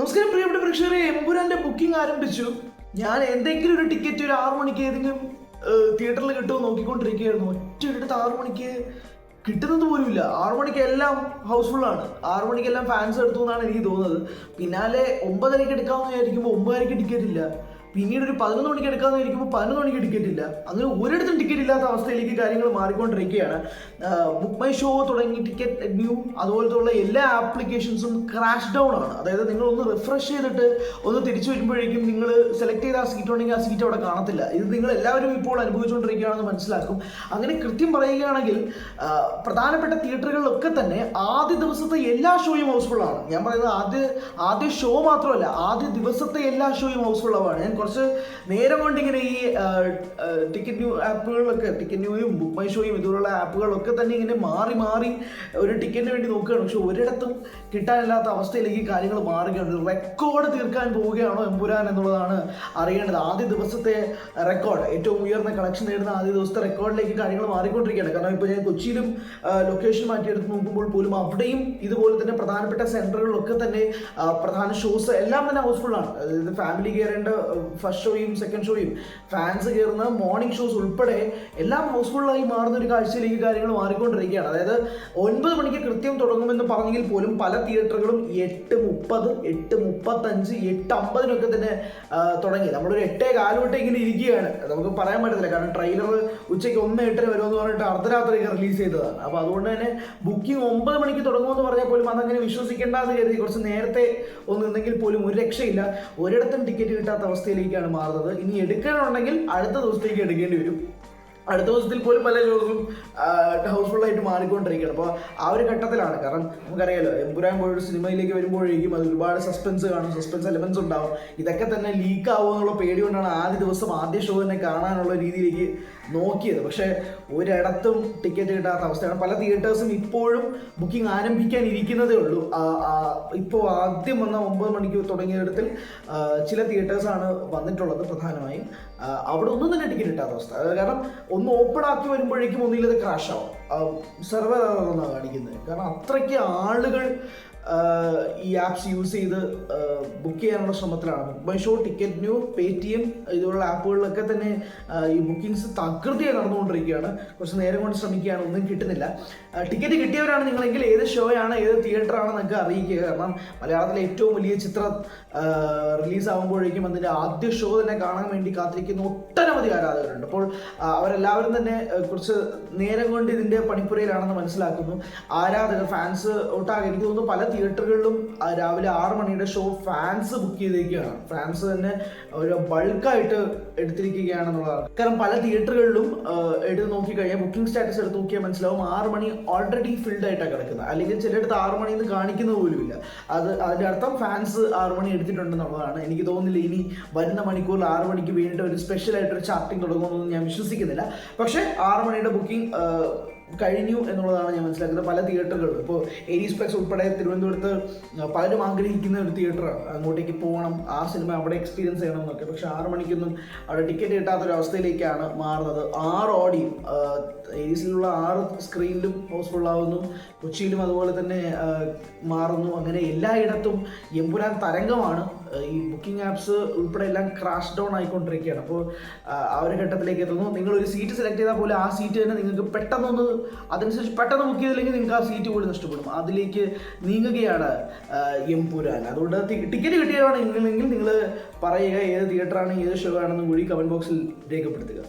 നമസ്കാരം പ്രിയപ്പെട്ട പ്രേക്ഷകരെ എമ്പുരാന്റെ ബുക്കിംഗ് ആരംഭിച്ചു. ഞാൻ എന്തെങ്കിലും ഒരു ടിക്കറ്റ് ഒരു ആറു മണിക്ക് ഏതെങ്കിലും തിയേറ്ററിൽ കിട്ടുമോ നോക്കിക്കൊണ്ടിരിക്കുകയായിരുന്നു. ഒറ്റ എടുത്ത് ആറു മണിക്ക് കിട്ടുന്നത് പോലുമില്ല. ആറു മണിക്ക് എല്ലാം ഹൗസ്ഫുൾ ആണ്. ആറു മണിക്കെല്ലാം ഫാൻസ് എടുത്തു എന്നാണ് എനിക്ക് തോന്നുന്നത്. പിന്നാലെ ഒമ്പതരയ്ക്ക് എടുക്കാമെന്ന് വിചാരിക്കുമ്പോൾ ഒമ്പതരയ്ക്ക് ടിക്കറ്റ് ഇല്ല. പിന്നീട് ഒരു പതിനൊന്ന് മണിക്ക് എടുക്കാമെന്ന് വിചാരിക്കുമ്പോൾ പതിനൊന്ന് മണിക്ക് ടിക്കറ്റ് ഇല്ല അങ്ങനെ ഒരിടത്തും ടിക്കറ്റ് ഇല്ലാത്ത അവസ്ഥയിലേക്ക് കാര്യങ്ങൾ മാറിക്കൊണ്ടിരിക്കുകയാണ്. ബുക്ക് മൈ ഷോ തുടങ്ങി ടിക്കറ്റ് ന്യൂ അതുപോലത്തുള്ള എല്ലാ ആപ്ലിക്കേഷൻസും ക്രാഷ് ഡൗൺ ആണ്. അതായത് നിങ്ങൾ ഒന്ന് റിഫ്രഷ് ചെയ്തിട്ട് ഒന്ന് തിരിച്ചു വരുമ്പോഴേക്കും നിങ്ങൾ സെലക്ട് ചെയ്ത ആ സീറ്റ് ഉണ്ടെങ്കിൽ ആ സീറ്റ് അവിടെ കാണത്തില്ല. ഇത് നിങ്ങൾ എല്ലാവരും ഇപ്പോൾ അനുഭവിച്ചുകൊണ്ടിരിക്കുകയാണെന്ന് മനസ്സിലാക്കും. അങ്ങനെ കൃത്യം പറയുകയാണെങ്കിൽ പ്രധാനപ്പെട്ട തിയേറ്ററുകളിലൊക്കെ തന്നെ ആദ്യ ദിവസത്തെ എല്ലാ ഷോയും ഹൗസ്ഫുൾ ആണ്. ഞാൻ പറയുന്നത് ആദ്യ ആദ്യ ഷോ മാത്രമല്ല ആദ്യ ദിവസത്തെ എല്ലാ ഷോയും ഹൗസ്ഫുൾ ആണ്. ഞാൻ കുറച്ച് നേരം കൊണ്ട് ഇങ്ങനെ ഈ ടിക്കറ്റ് ന്യൂ ആപ്പുകളൊക്കെ ടിക്കറ്റ് ന്യൂയും ബുക്ക് മൈ ഷോയും ഇതുപോലുള്ള ആപ്പുകളൊക്കെ തന്നെ ഇങ്ങനെ മാറി മാറി ഒരു ടിക്കറ്റിന് വേണ്ടി നോക്കുകയാണ്. പക്ഷെ ഒരിടത്തും കിട്ടാനില്ലാത്ത അവസ്ഥയിലേക്ക് കാര്യങ്ങൾ മാറുകയാണ്. റെക്കോർഡ് തീർക്കാൻ പോവുകയാണോ എമ്പുരാൻ എന്നുള്ളതാണ് അറിയേണ്ടത്. ആദ്യ ദിവസത്തെ റെക്കോർഡ് ഏറ്റവും ഉയർന്ന കളക്ഷൻ നേടുന്ന ആദ്യ ദിവസത്തെ റെക്കോർഡിലേക്ക് കാര്യങ്ങൾ മാറിക്കൊണ്ടിരിക്കുകയാണ്. കാരണം ഇപ്പോൾ ഞാൻ കൊച്ചിയിലും ലൊക്കേഷൻ മാറ്റിയെടുത്ത് നോക്കുമ്പോൾ പോലും അവിടെയും ഇതുപോലെ തന്നെ പ്രധാനപ്പെട്ട സെന്ററുകളിലൊക്കെ തന്നെ പ്രധാന ഷോസ് എല്ലാം തന്നെ ഹൗസ്ഫുൾ ആണ്. അതായത് ഫാമിലി കയറേണ്ട ഫസ്റ്റ് ഷോയും സെക്കൻഡ് ഷോയും ഫാൻസ് കയറുന്ന മോർണിംഗ് ഷോസ് ഉൾപ്പെടെ എല്ലാം ഹൗസ്ഫുള്ളായി മാറുന്ന ഒരു കാഴ്ചയിലേക്ക് കാര്യങ്ങൾ മാറിക്കൊണ്ടിരിക്കുകയാണ്. അതായത് ഒൻപത് മണിക്ക് കൃത്യം തുടങ്ങുമെന്ന് പറഞ്ഞെങ്കിൽ പോലും പല തിയേറ്ററുകളും എട്ട് മുപ്പത് എട്ട് മുപ്പത്തഞ്ച് എട്ട് അമ്പതിനൊക്കെ തന്നെ തുടങ്ങി. നമ്മളൊരു എട്ടേ കാലുതൊട്ട് ഇങ്ങനെ ഇരിക്കുകയാണ്. നമുക്ക് പറയാൻ പറ്റത്തില്ല. കാരണം ട്രെയിലർ ഉച്ചയ്ക്ക് ഒന്ന് എട്ടര വരുമെന്ന് പറഞ്ഞിട്ട് അർദ്ധരാത്രി റിലീസ് ചെയ്തതാണ്. അപ്പോൾ അതുകൊണ്ട് തന്നെ ബുക്കിംഗ് ഒമ്പത് മണിക്ക് തുടങ്ങുമെന്ന് പറഞ്ഞാൽ പോലും അതങ്ങനെ വിശ്വസിക്കേണ്ടെന്ന് കരുതി കുറച്ച് നേരത്തെ ഒന്ന് നിന്നെങ്കിൽ പോലും ഒരു രക്ഷയില്ല. ഒരിടത്തും ടിക്കറ്റ് കിട്ടാത്ത അവസ്ഥയിലേക്കാണ് മാറുന്നത്. ഇനി എടുക്കാനുണ്ടെങ്കിൽ അടുത്ത ദിവസത്തേക്ക് എടുക്കേണ്ടി വരും. അടുത്ത ദിവസത്തിൽ പോലും പല ഷോസും ഹൗസ്ഫുൾ ആയിട്ട് മാറിക്കൊണ്ടിരിക്കുകയാണ്. അപ്പോൾ ആ ഒരു ഘട്ടത്തിലാണ്. കാരണം നമുക്കറിയാലോ എമ്പുരാൻ പോലൊരു സിനിമയിലേക്ക് വരുമ്പോഴേക്കും അത് ഒരുപാട് സസ്പെൻസ് കാണും സസ്പെൻസ് എലമെൻസ് ഉണ്ടാവും. ഇതൊക്കെ തന്നെ ലീക്ക് ആവുമോ എന്നുള്ള പേടി കൊണ്ടാണ് ആദ്യ ദിവസം ആദ്യ ഷോ തന്നെ കാണാനുള്ള രീതിയിലേക്ക് നോക്കിയത്. പക്ഷേ ഒരിടത്തും ടിക്കറ്റ് കിട്ടാത്ത അവസ്ഥയാണ് പല തിയേറ്റേഴ്സും ഇപ്പോഴും ബുക്കിംഗ് ആരംഭിക്കാൻ ഇരിക്കുന്നതേ ഉള്ളൂ ഇപ്പോൾ ആദ്യം വന്ന ഒമ്പത് മണിക്ക് തുടങ്ങിയിടത്തിൽ ചില തിയേറ്റേഴ്സാണ് വന്നിട്ടുള്ളത് പ്രധാനമായും. അവിടെ ഒന്നും തന്നെ ടിക്കറ്റ് കിട്ടാത്ത അവസ്ഥ. കാരണം ഒന്ന് ഓപ്പൺ ആക്കി വരുമ്പോഴേക്കും ഒന്നില്ലത് ക്രാഷ് ആവും. സെർവർ എന്നാണ് കാണിക്കുന്നത് കാരണം അത്രയ്ക്ക് ആളുകൾ ഈ ആപ്സ് യൂസ് ചെയ്ത് ബുക്ക് ചെയ്യാനുള്ള ശ്രമത്തിലാണ്. Book my show ticket new Paytm ഇതുപോലുള്ള ആപ്പുകളിലൊക്കെ തന്നെ ഈ ബുക്കിങ്സ് തകൃതിയായി നടന്നുകൊണ്ടിരിക്കുകയാണ്. കുറച്ച് നേരം കൊണ്ട് ശ്രമിക്കുകയാണ് ഒന്നും കിട്ടുന്നില്ല. ടിക്കറ്റ് കിട്ടിയവരാണ് നിങ്ങളെങ്കിൽ ഏത് ഷോയാണ് ഏത് തിയേറ്ററാണ് നിങ്ങൾക്ക് അറിയിക്കുക. കാരണം മലയാളത്തിലെ ഏറ്റവും വലിയ ചിത്രം റിലീസ് ആകുമ്പോഴേക്കും അതിന്റെ ആദ്യ ഷോ തന്നെ കാണാൻ വേണ്ടി കാത്തിരിക്കുന്ന ഒട്ടനവധി ആരാധകരുണ്ട്. അപ്പോൾ അവരെല്ലാവരും തന്നെ കുറച്ച് നേരം കൊണ്ട് ഇതിന്റെ പണിപ്പുരയിലാണെന്ന് മനസ്സിലാക്കുന്നു. ആരാധകർ ഫാൻസ് ഒട്ടാകെ. എനിക്ക് തോന്നുന്നു പല തിയേറ്ററുകളിലും രാവിലെ ആറ് മണിയുടെ ഷോ ഫാൻസ് ബുക്ക് ചെയ്തിരിക്കുകയാണ് ഫാൻസ് തന്നെ ഒരു ബൾക്കായിട്ട് എടുത്തിരിക്കുകയാണെന്നുള്ളതാണ് കാരണം പല തിയേറ്ററുകളിലും എടുത്ത് നോക്കിക്കഴിഞ്ഞാൽ ബുക്കിംഗ് സ്റ്റാറ്റസ് എടുത്ത് നോക്കിയാൽ മനസ്സിലാവും ആറ് മണി ഓൾറെഡി ഫിൽഡ് ആയിട്ടാണ് കിടക്കുന്നത്. അല്ലെങ്കിൽ ചിലയിടത്ത് ആറ് മണി എന്ന് കാണിക്കുന്നത് പോലുമില്ല അത് അതിന്റെ അർത്ഥം ഫാൻസ് ആറ് മണി എടുത്തിട്ടുണ്ടെന്നുള്ളതാണ് എനിക്ക് തോന്നുന്നില്ല ഇനി വരുന്ന മണിക്കൂറിൽ ആറ് മണിക്ക് വേണ്ടിയിട്ട് ഒരു സ്പെഷ്യലായിട്ടൊരു ചാർട്ടിങ് തുടങ്ങുമെന്നൊന്നും ഞാൻ വിശ്വസിക്കുന്നില്ല. പക്ഷേ ആറ് മണിയുടെ ബുക്കിംഗ് കഴിഞ്ഞു എന്നുള്ളതാണ് ഞാൻ മനസ്സിലാക്കുന്നത്. പല തിയേറ്ററുകളും ഇപ്പോൾ ഏരീസ് പ്ലസ് ഉൾപ്പെടെ തിരുവനന്തപുരത്ത് പലരും ആഗ്രഹിക്കുന്ന ഒരു തിയേറ്റർ അങ്ങോട്ടേക്ക് പോകണം ആ സിനിമ അവിടെ എക്സ്പീരിയൻസ് ചെയ്യണം എന്നൊക്കെ. പക്ഷെ ആറ് മണിക്കൊന്നും അവിടെ ടിക്കറ്റ് കിട്ടാത്ത ഒരു അവസ്ഥയിലേക്കാണ് മാറുന്നത്. ആറ് ഓടി ഏരീസിലുള്ള ആറ് സ്ക്രീനിലും ഹൗസ്ഫുൾ ആവുന്നു. കൊച്ചിയിലും അതുപോലെ തന്നെ മാറുന്നു. അങ്ങനെ എല്ലായിടത്തും എമ്പുരാൻ തരംഗമാണ്. ഈ ബുക്കിംഗ് ആപ്സ് ഉൾപ്പെടെ എല്ലാം ക്രാഷ് ഡൗൺ ആയിക്കൊണ്ടിരിക്കുകയാണ്. അപ്പോൾ ആ, ഒരു ഘട്ടത്തിലേക്ക് എത്തുന്നു. നിങ്ങൾ ഒരു സീറ്റ് സെലക്ട് ചെയ്താൽ പോലും ആ സീറ്റ് തന്നെ നിങ്ങൾക്ക് പെട്ടെന്നൊന്ന് അതനുസരിച്ച് പെട്ടെന്ന് ബുക്ക് ചെയ്തില്ലെങ്കിൽ നിങ്ങൾക്ക് ആ സീറ്റ് പോലും നഷ്ടപ്പെടും. അതിലേക്ക് നീങ്ങുകയാണ് എംപുരാൻ അതുകൊണ്ട് ടിക്കറ്റ് കിട്ടിയതാണ് എങ്കിൽ നിങ്ങൾ പറയുക ഏത് തിയേറ്ററാണ് ഏത് ഷോ ആണെന്നും കൂടി കമന്റ് ബോക്സിൽ രേഖപ്പെടുത്തുക.